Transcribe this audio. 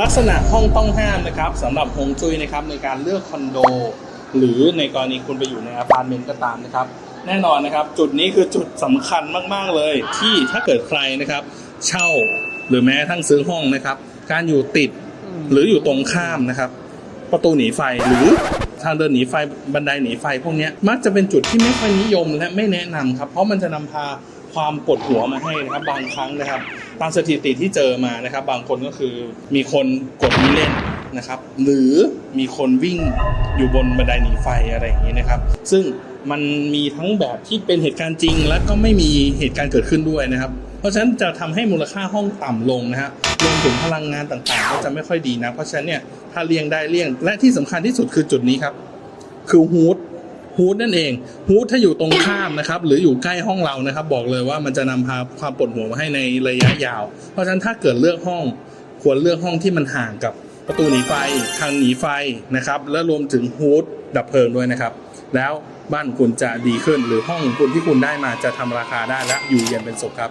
ลักษณะห้องต้องห้ามนะครับสำหรับฮวงจุ้ยนะครับในการเลือกคอนโด หรือในกรณีคุณไปอยู่ในอพาร์ตเมนต์ก็ตามนะครับ แน่นอนนะครับ จุดนี้คือจุดสำคัญมาก ๆ เลย ที่ถ้าเกิดใครนะครับ เช่าหรือแม้กระทั่งซื้อห้องนะครับ การอยู่ติดหรืออยู่ตรงข้ามนะครับ ประตูหนีไฟหรือทางเดินหนีไฟบันไดหนีไฟพวกเนี้ยมักจะเป็นจุดที่ไม่ค่อยนิยมและไม่แนะนำครับ เพราะมันจะนำพาความปวดหัวมาให้นะครับบางครั้งนะครับ ตามสถิติที่เจอมานะครับ บางคนก็คือมีคนกดนี้เล่นนะครับ หรือมีคนวิ่งอยู่บนบันไดหนีไฟอะไรอย่างนี้นะครับ ซึ่งมันมีทั้งแบบที่เป็นเหตุการณ์จริง และก็ไม่มีเหตุการณ์เกิดขึ้นด้วยนะครับ เพราะฉะนั้นจะทำให้มูลค่าห้องต่ำลงนะฮะรวมถึงพลังงานต่างๆ ก็จะไม่ค่อยดีนะ เพราะฉะนั้นเนี่ยถ้าเลี่ยงได้เลี่ยง และที่สำคัญที่สุดคือจุดนี้ครับ คือฮูด ฮูดนั่นเองฮูดถ้าอยู่ตรงข้ามนะครับหรืออยู่ใกล้ห้องเรานะครับ บอกเลยว่ามันจะนำพาความปวดหัวมาให้ในระยะยาว เพราะฉะนั้นถ้าเกิดเลือกห้อง ควรเลือกห้องที่มันห่างกับประตูหนีไฟทางหนีไฟนะครับ และรวมถึงฮูดดับเพลิงด้วยนะครับ แล้วบ้านคุณจะดีขึ้นหรือห้องคุณที่คุณได้มาจะทำราคาได้และอยู่เย็นเป็นสุขครับ